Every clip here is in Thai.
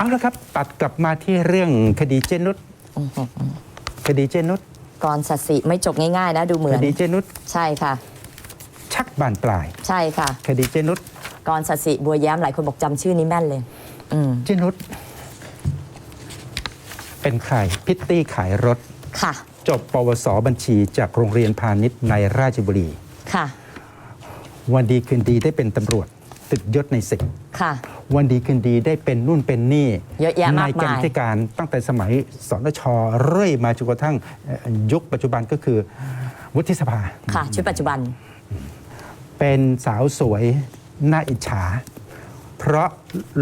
เอาละครับ ตัดกลับมาที่เรื่องคดีเจนุสคดีเจนุสกรสัตย์สิไม่จบง่ายๆนะดูเหมืคอนดีเจนุสใช่ค่ะ ชักบานปลาย ใช่ค่ะ คดีเจนุสกรสัตย์สิบัวแย้มหลายคนบอกจำชื่อนี้แม่นเลยอืมเจนุสเป็นใครพิตตี้ขายรถค่ะ จบปวสบัญชีจากโรงเรียนพาณิชย์ในราชบุรีค่ะ วันดีคืนดีได้เป็นตำรวจติดยศในสิบค่ะ วันดีคืนดีได้เป็นนู่นเป็นนี่เยอะแยะในมากกรมารยมธิการตั้งแต่สมัยสนชเรื่อยมาจนกระทั่งเอ่อยุคปัจจุบันก็คือวุฒิสภา ค่ะชุดปัจจุบัน เป็นสาวสวยน่าอิจฉา เพราะ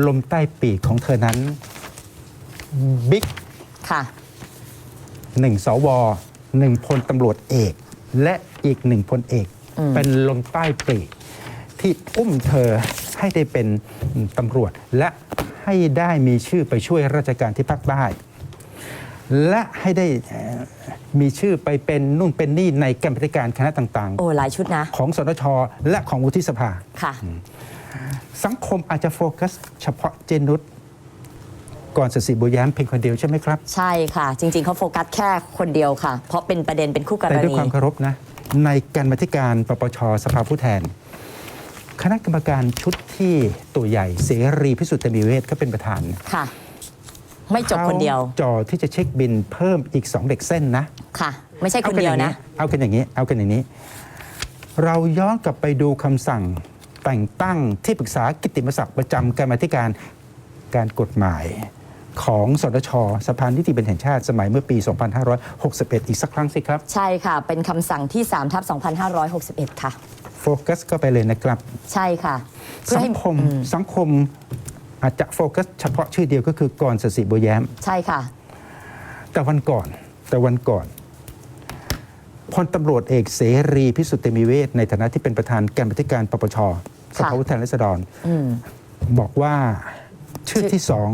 ลมใต้ปีกของเธอนั้นบิ๊กค่ะ หนึ่งสวหนึ่งพลตำรวจเอก และอีกหนึ่งพลเอกอืมเป็นลมใต้ปีกที่อุ้มเธอ ให้ได้เป็นตำรวจ และให้ได้มีชื่อไปช่วยราชการที่ภาคใต้และให้ได้เอ่อมีชื่อไปเป็นนู่นเป็นนี่ในกรรมธิการคณะต่างโอ้หลายชุดนะๆของสนชและของวุฒิสภาค่ะ สังคมอาจจะโฟกัสเฉพาะเจนุสก่อนสสิบุญแย้มเพียงคนเดียวใช่ไหมครับ ใช่ค่ะ จริง ๆเขาโฟกัสแค่คนเดียวค่ะ เพราะเป็นประเด็นเป็นคู่กรแต่ด้วยณีความเคารพนะ ในการมาธิการปปชสภาผู้แทน คณะกรรมการชุดที่ตัวใหญ่เสรีพิสุทธิ์เตมีเวทเขาเป็นประธานค่ะ ไม่จบคนเดียวขาจอที่จะเช็คบินเพิ่มอีกสองเด็กเส้นนะค่ะ ไม่ใช่คนเดียวนะ เอากันอย่างนี้ เอากันอย่างนี้ เราย้อนกลับไปดูคำสั่งแต่งตั้งที่ปรึกษากิตติมศักดิ์ประจำการมาธิการการกฎหมายของสนชสภานิติบัญญัติแห่งชาติ สมัยเมื่อปี 2561 อีกสักครั้งสิครับ ใช่ค่ะ เป็นคำสั่งที่3ทับ2561 ค่ะ โฟกัสก็ไปเลยนะครับ ใช่ค่ะเพื่อสัให้งคมอืมสังคมอาจจะโฟกัสเฉพาะชื่อเดียวก็คือกรสสิบัวแย้ม ใช่ค่ะ แต่วันก่อนแต่วันก่อนพลตำรวจเอกเสรีพิสุทธิ์เตมีเวทในฐานะที่เป็นประธานการบัธิการปปชสภาผู้แทนราษฎร อืม บอกว่าชื่อชื่อที่สอง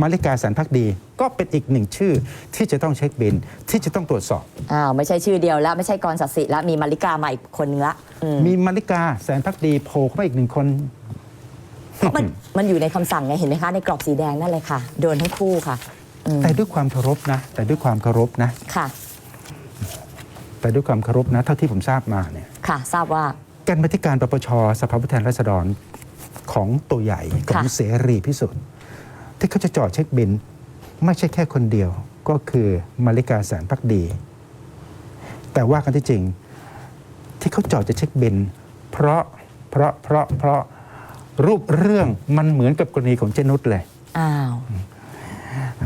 มาริกาสันพักดี ก็เป็นอีกหนึ่งชื่อที่จะต้องเช็คบินที่จะต้องตรวจสอบ อ้าวไม่ใช่ชื่อเดียวแล้ว ไม่ใช่กรสัตย์สิแล้วมีมาริกามาอีกคนนึงละอืมมีมาริกาแสนพักดีโผล่เข้ามาอีกหนึ่งคน มันมันอยู่ในคำสั่งไงเห็นไหมคะในกรอบสีแดงนั่นเลยค่ะ โดนทั้งคู่ค่ะอืมแต่ด้วยความเคารพนะ แต่ด้วยความเคารพนะ ค่ะ แต่ด้วยความเคารพนะ เท่าที่ผมทราบมาเนี่ยค่ะ ทราบว่าการบัธิการปปชสภาผู้แทนราษฎรของตัวใหญ่ของค่ะ เสรีพิสุทธิ์ ที่เขาจะจอดเช็คบิน ไม่ใช่แค่คนเดียวก็คือมาริกาแสนพักดี แต่ว่ากันที่จริงที่เขาจอดจะเช็คบิน เพราะเพราะเพราะเพราะรูปเรื่องมันเหมือนกับกรณีของเจนุสเลยอ้าว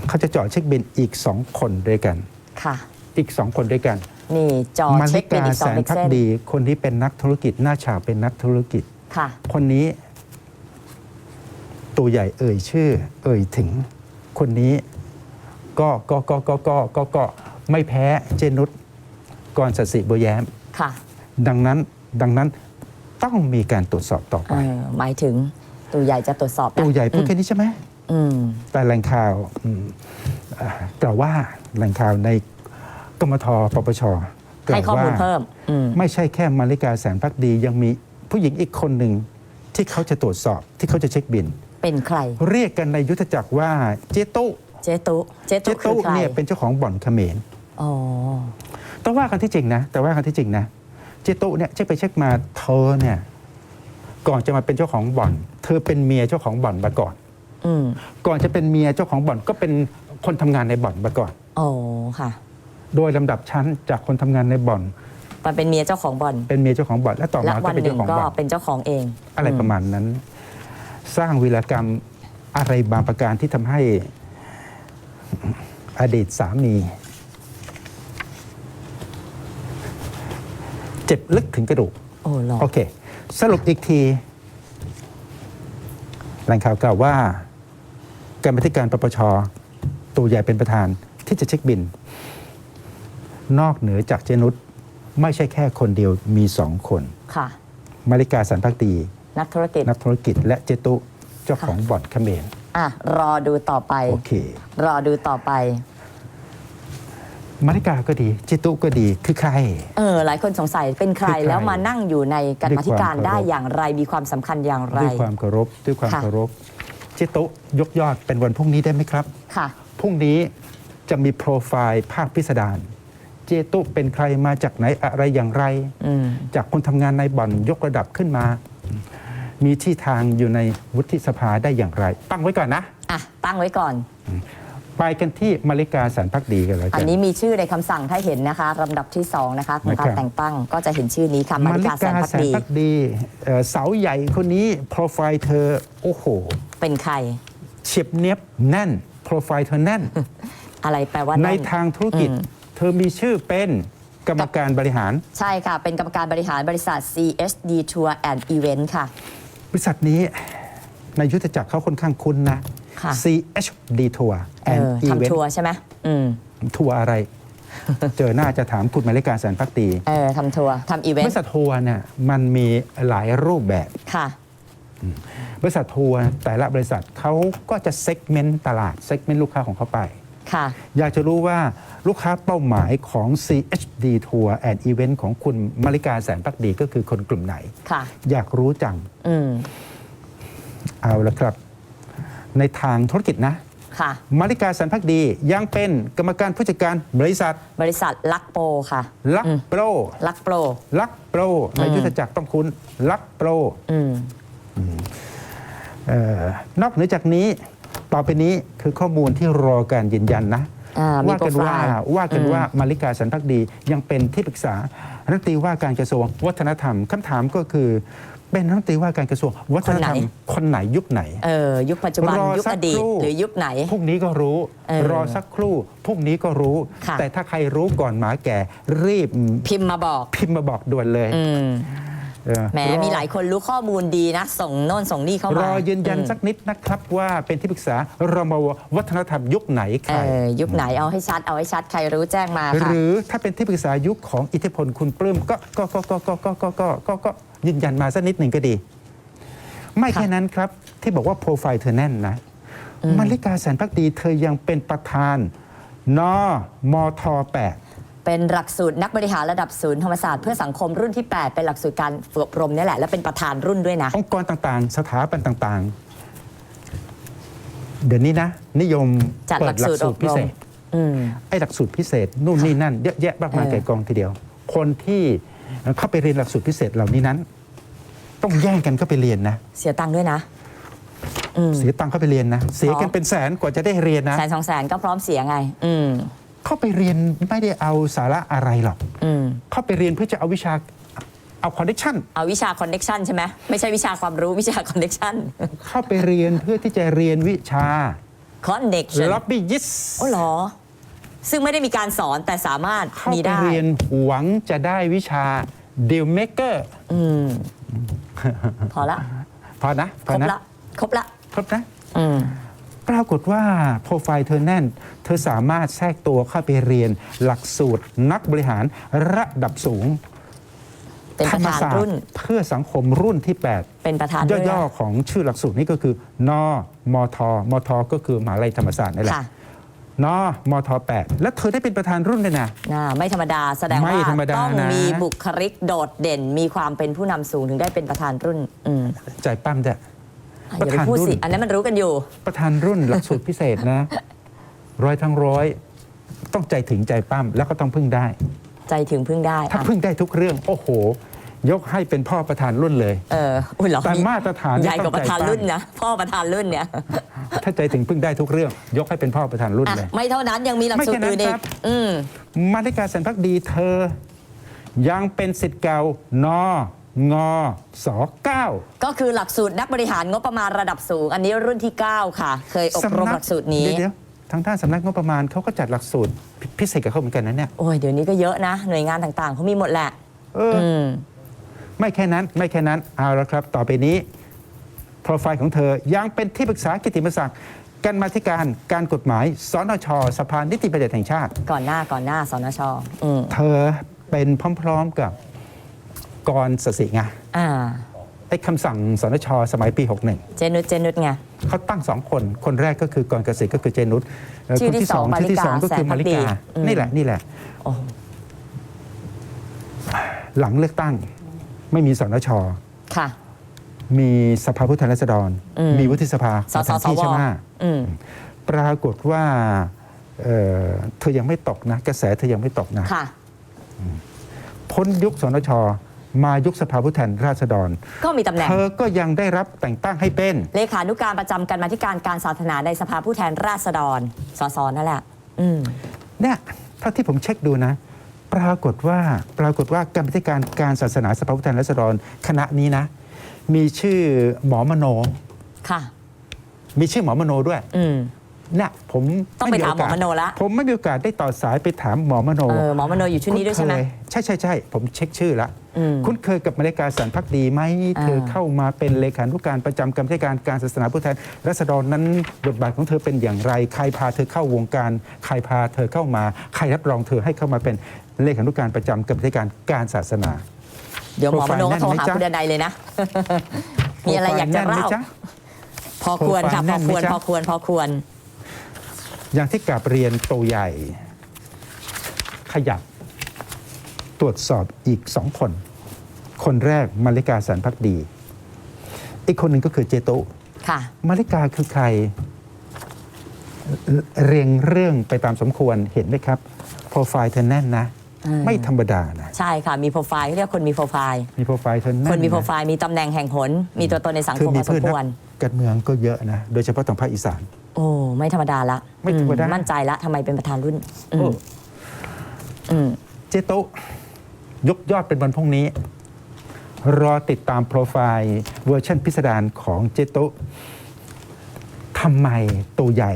เขาจะจอดเช็คบินอีกสองคนด้วยกันค่ะ อีกสองคนด้วยกัน นี่จอมาเช็ริคเป็นกาอีกสแสองนเด็กพักเส้นดี คนนี้เป็นนักธุรกิจหน้าฉากเป็นนักธุรกิจค่ะ คนนี้ ตัวใหญ่เอ่ยชื่อ เอ่ยถึงคนนี้ก็ก็ก็ก็ก็ก็ก็ไม่แพ้เจนุสกรสสิบุญแย้มค่ะ ดังนั้นดังนั้นต้องมีการตรวจสอบต่อเอไปอหมายถึงตัวใหญ่จะตรวจสอบนะตัวใหญ่พูดอืมแค่นี้ใช่ไหม อืม แต่แหล่งข่าวอืมอ่ากล่าวว่าแหล่งข่าวในกมทปปชกล่าให้วข้อมูลว่าเพิ่ม อืม ไม่ใช่แค่มาริกาแสนพักดียังมีผู้หญิงอีกคนหนึ่งที่เขาจะตรวจสอบที่เขาจะเช็คบิน เป็นใคร เรียกกันในยุทธจักรว่าเจตุเจตุเจเจตุคือตุใครเนี่ยเป็นเจ้าของบ่อนเขมรอ๋อต้องว่ากันที่จริงนะแต่ว่ากันที่จริงนะเจตุเนี่ยเช็คไปเช็คมาเธอเนี่ยก่อนจะมาเป็นเจ้าของบ่อน เธอเป็นเมียเจ้าของบ่อนมาก่อน อืมก่อนจะเป็นเมียเจ้าของบ่อนก็เป็นคนทำงานในบ่อนมาก่อน อ๋อค่ะโดยลำดับชั้นจากคนทำงานในบ่อนมันเป็นเมียเจ้าของบ่อนเป็นเมียเจ้าของบ่อนและต่อและมาวัก็นเป็นหนึ่เจ้างของก็บ่อนเป็นเจ้าของเองอะไรประมาณนั้น สร้างวีรกรรมอะไรบางประการที่ทำให้อดีตสามี เจ็บลึกถึงกระดูก โอ้หรอโอเค สรุปอีกทีแหล่งข่าวกล่าวว่า การบัธิการปปชตัวใหญ่เป็นประธานที่จะเช็คบิน นอกเหนือจากเจนุสไม่ใช่แค่คนเดียวมีสองคน ค่ะ มาริกาสันพักดี นักธุรกิจ นักธุรกิจและเจตุเจ้าของบ่อนเขมรอะ รอดูต่อไป โอเค รอดูต่อไปมาริกาก็ดี เจตุก็ดีคือใคร เออ หลายคนสงสัยเป็นใครคือใคร แล้วมานั่งอยู่ในการด้วยมาธิการความเคารพได้อย่างไรมีความสำคัญอย่างไร ด้วยความเคารพด้วยความค่ะ เคารพเจเจตุยกยอดเป็นวันพรุ่งนี้ได้ไหมครับ ค่ะ พรุ่งนี้จะมีโปรไฟล์ภาคพิสดาร เจตุเป็นใครมาจากไหนอะไรอย่างไร อืม จากคนทำงานในบ่อนยกระดับขึ้นมา มีที่ทางอยู่ในวุฒิสภาได้อย่างไร ตั้งไว้ก่อนนะ อะ ตั้งไว้ก่อน ไปกันที่มาริกาสันพักดีกันแล้วอักันนนี้มีชื่อในคำสั่งถ้าเห็นนะคะลำดับที่2นะคะของการนะครับแต่งตั้งก็จะเห็นชื่อนี้ค่ะมาริกาแสนพักดีพักดีเอ่อเสาใหญ่คนนี้โปรไฟล์เธอ โอ้โหเป็นใคร เฉียบเนียบแน่น โปรไฟล์เธอแน่น อะไรแปลว่าในแน่น ทางธุรกิจอืมเธอมีชื่อเป็น กรรมการบริหาร ใช่ค่ะ เป็นกรรมการบริหารบริษัท CSD Tour and Event ค่ะ บริษัทนี้ในยุทธจักรเขาค่อนข้างคุ้นนะ ค่ะ CHD Tour เอ and อทำ Event ทัวร์ใช่ไหมอืมทัวร์อะไร เจอหน้าจะถามคุณมาริกาแสนพักดีเออทำทัวร์ทำอีเวนบริต์ษัททัวร์เนี่ยมันมีหลายรูปแบบ ค่ะ บริษัททัวร์แต่ละบริษัทเขาก็จะเซกเมนต์ตลาดเซกเมนต์ลูกค้าของเขาไป ค่ะ อยากจะรู้ว่าลูกค้าเป้าหมายของ CHD Tour and Event ของคุณมาริกาแสนพักดีก็คือคนกลุ่มไหน ค่ะ อยากรู้จัง อืม เอาละครับ ในทางธุรกิจนะ ค่ะ มาริกาแสนพักดียังเป็นกรรมการผู้จัดการบริษัทบริษัทลักโปค่ะลักอืมโปรลักโปร ลักโปรในยุทธจักรต้องคุณลักโปรอืม เออนอกเหนือจากนี้ ต่อไปนี้คือข้อมูลที่รอการยืนยันนะ อ่ามีว่าโปรกันไฟว่าล์ ว่ากันอืมว่ามาริกาสันพักดียังเป็นที่ปรึกษารัฐมนตรีว่าการกระทรวงวัฒนธรรมคำถามก็คือ เป็นรัฐมนตรีว่าการกระทรวงวัฒนธรรมคนไหนยุคไหน เออยุคปัจจุบัน รอยุคสัอกดีต ครู่ หรือยุคไหน พรุ่งนี้ก็รู้ เออรอสักครู่พรุ่งนี้ก็รู้ ค่ะ แต่ถ้าใครรู้ก่อนหมาแก่ รีบพิมพ์มาบอก พิมพ์มาบอกด่วนเลย อืมเออ แหมรอมีหลายคนรู้ข้อมูลดีนะ ส่งโน่นส่งนี่เข้ารมาอยืนยันอืมสักนิดนะครับว่าเป็นที่ปรึกษารมววัฒนธรรมยุคไหนใคเอรอยุคไหนเอาให้ชัดเอาให้ชัดใครรู้แจ้งมาหค่ะรือถ้าเป็นที่ปรึกษายุคของอิทธิพลคุณปลื้มก็ก็ก็ก็ก็ก็ก็ก็ก็ก็ยืนยันมาสักนิดหนึ่งก็ดี ไม่ค่ะแค่นั้นครับที่บอกว่าโปรไฟล์เธอแน่นนะมาริกาแสนพักดีเธอยังเป็นประธานนมทแปด เป็นหลักสูตรนักบริหารระดับศูนย์ธรรมศาสตร์เพื่อสังคมรุ่นที่ 8 เป็นหลักสูตรการฝึกอบรมนี่แหละ และเป็นประธานรุ่นด้วยนะ องค์กรต่างๆ สถาบันต่างๆ เดี๋ยวนี้นะ นิยมจัดเปิหลัดกหลัสูกตรสูอตบรพิรเศมษอืม ไอ้หลักสูตรพิเศษนู่นนี่นั่นเยอะแยะมากมายเออ ไก่กองทีเดียว คนที่เข้าไปเรียนหลักสูตรพิเศษเหล่านี้นั้น ต้องแย่งกันเข้าไปเรียนนะ เสียตังค์ด้วยนะ อืม เสียตังค์เข้าไปเรียนนะ เสียกันเป็นแสนกว่าจะได้เรียนนะ แสนสองแสนก็พร้อมเสียไง อืม เข้าไปเรียนไม่ได้เอาสาระอะไรหรอกอืมเข้าไปเรียนเพื่อจะเอาวิชาเอาคอนเนคชั่นเอาวิชาคอนเน็ชันใช่ไหมไม่ใช่วิชาความรู้วิชาคอนเน็ชันเข้าไปเรียนเพื่อที่จะเรียนวิชาคอนเน็ชันล็อบบี้ยิสโอ้เหรอ ซึ่งไม่ได้มีการสอนแต่สามารถเข้ามีไปได้เรียนหวังจะได้วิชาดีลเมเกอร์อืมพอละ พอนะพคอรบนะละครบละครบนะ อืม ปรากฏว่าโปรไฟล์เธอแน่น เธอสามารถแทรกตัวเข้าไปเรียนหลักสูตรนักบริหารระดับสูงเป็นธปรระรมธานศาสตรุ่นร์เพื่อสังคมรุ่นที่ 8 เป็นประธานด้วยย่อนะๆของชื่อหลักสูตรนี้ก็คือนมทมทก็คือมหาลัยธรรมศาสตร์นี่แหละค่ะนมท8และเธอได้เป็นประธานรุ่นเลยนะน่าไม่ธรรมดาแสดงไม่ว่าธรรมดาต้องนะมีบุคลิกโดดเด่น มีความเป็นผู้นำสูงถึงได้เป็นประธานรุ่นอืมใจปั้มเด้อะ อย่าไปพูดประธานรุ่นสิ อันนั้นมันรู้กันอยู่ ประธานรุ่นหลักสูตรพิเศษนะ ร้อยทั้งร้อย ต้องใจถึงใจปั้มแล้วก็ต้องพึ่งได้ ใจถึงพึ่งได้ ถ้าอะพึ่งได้ทุกเรื่อง โอ้โห ยกให้เป็นพ่อประธานรุ่นเลย เอออุ้ยเหรอแต่มาตรฐานใหญ่กว่าประธานต้องใจรุ่นปั้มนะพ่อประธานรุ่นเนี่ยถ้าใจถึงพึ่งได้ทุกเรื่อง ยกให้เป็นพ่อประธานรุ่นอะเลย ไม่เท่านั้นยังมีหลักสูตรไม่อื่นแค่นั้นอีครักบอืมมาริกาแสนพักดีเธอ ยังเป็นสิทธิ์เก่าน งสเก้าก็คือหลักสูตรนักบริหารงบประมาณระดับสูง อันนี้รุ่นที่ 9 ค่ะ เคยอบรมหลักสูตรนี้เดี๋ยวๆทางด้านสำนักงบประมาณเขาก็จัดหลักสูตรพิพิเศษกับเขาเหมือนกันนะเนี่ยโอ้ยเดี๋ยวนี้ก็เยอะนะ หน่วยงานต่างๆเขามีหมดแหละเออออืมไม่แค่นั้นไม่แค่นั้นเอาละครับ ต่อไปนี้ โปรไฟล์ของเธอยังเป็นที่ปรึกษากิตติมศักดิ์กันมาธิการการกฎหมายสนชสภานิติบัญญัติแห่งชาติ ก่อนหน้าก่อนหน้าสนชอืมเธอเป็นพร้อม ๆกับ กรสสิไงอ่าไอ้คำสั่งสนชสมัยปี 61 เจนุชเจนุชไง เขาตั้งสองคน คนแรกก็คือกรเกษตรก็คือเจนุสเอ่อชื่อคนที่ที่สองสองชื่อที่สองก็คือมามาริริกากา อืม นี่แหละนี่แหละ โอ้หลังเลือกตั้งไม่มีสนช ค่ะ มีสภาผู้แทนราษฎร อืม มีวุฒิสภาสสประจำที่สวใช่ไหมอืมปรากฏว่าเอ่อเธอยังไม่ตกนะ กระแสเธอยังไม่ตกนะ ค่ะ พ้นยุคสนช มายุคสภาผู้แทนราษฎร ก็มีตำแหน่ง เธอก็ยังได้รับแต่งตั้งให้เป็น เลขานุการประจำการมาธิการการศาสนาในสภาผู้แทนราษฎร สสนั่นแหละ อืม เนี่ยเท่าที่ผมเช็คดูนะ ปรากฏว่าปรากฏว่าการบัญการการศาสนาสภาผู้แทนราษฎรคณะนี้นะ มีชื่อหมอมโน ค่ะ มีชื่อหมอมโนด้วย อืม เนี่ยผมต้องไปถามหมอมโนละผมไม่มีโอกาสได้ต่อสายไปถามหมอมโนเออหมอมโนอยู่ชุดนี้ด้วยใช่ไหมคุ้เคใช่ใช่ใช่ผมเช็คชื่อละอืมคุ้นเคยกับมาริกาสันพักดีไหมเธออ่าเข้ามาเป็นเลขานุการประจำกรรมธิการการศาสนาผู้แทนรัษฎรนั้นบทบาทของเธอเป็นอย่างไร ใครพาเธอเข้าวงการ ใครพาเธอเข้ามา ใครรับรองเธอให้เข้ามาเป็นเลขานุการประจำกรรมธิการการศาสนา เดี๋ยวหมอมโนก็โทรหาโปรไฟล์แน่นไหมจ๊ะคุณเดนัยเลยนะ มีอะไรอยากจะโปไฟล์แน่นไหมเล่าจ๊ะพอควรค่ะโปพรอไฟล์แน่นไหมควรจ๊ะพอควรพอควร อย่างที่กลับเรียนตัวใหญ่ ขยับ ตรวจสอบอีกสองคน คนแรกมาริกาสันพักดี อีกคนหนึ่งก็คือเจโตะค่ะมาริกาคือใครเรเรียงเรื่องไปตามสมควรเห็นไหมครับ โปรไฟล์เธอแน่นนะอืมไม่ธรรมดานะ ใช่ค่ะ มีโปรไฟล์เขาเรียกคนมีโปรไฟล์มีโปรไฟล์เธอแน่นคนมีโปรนะไฟล์มีตำแหน่งแห่งหน มีตัวตนในสังเธคอมพมีอสมเพื่อนคนัวรกการเมืองก็เยอะนะ โดยเฉพาะทางภาคอีสาน โอ้ไม่ธรรมดาละไม่ธรรมดาอืมั่ นใจละทำไมเป็นประธานรุ่น อืโอ้มอืมเจโตะยกยอดเป็นวันพรุ่งนี้ รอติดตามโปรไฟล์เวอร์ชันพิสดารของเจโตะทำไมตัวใหญ่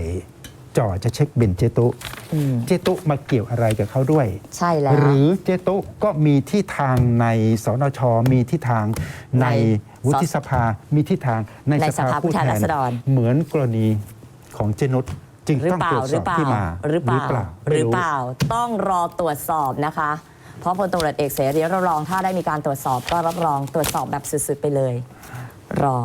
จ่อจะเช็คบินเจโตะอืมเจโตะมาเกี่ยวอะไรกับเขาด้วย ใช่แล้ว หรือเจโตะก็มีที่ทางในสนช มีที่ทางในในวุฒิสภา มีที่ทางในในสภาสภาผู้ผู้แทแทนนราษฎร เหมือนกรณี ของเจนุสจึงหรือต้องเปล่าตรวจหสรืออบเปล่าที่มาหรือเปล่าหไม่รือเปล่าต้องรอตรวจสอบนะคะ เพราะพลตำรวจเอกเสรีรับรองถ้าได้มีการตรวจสอบก็รับรองตรวจสอบแบบสุดๆไปเลย รอ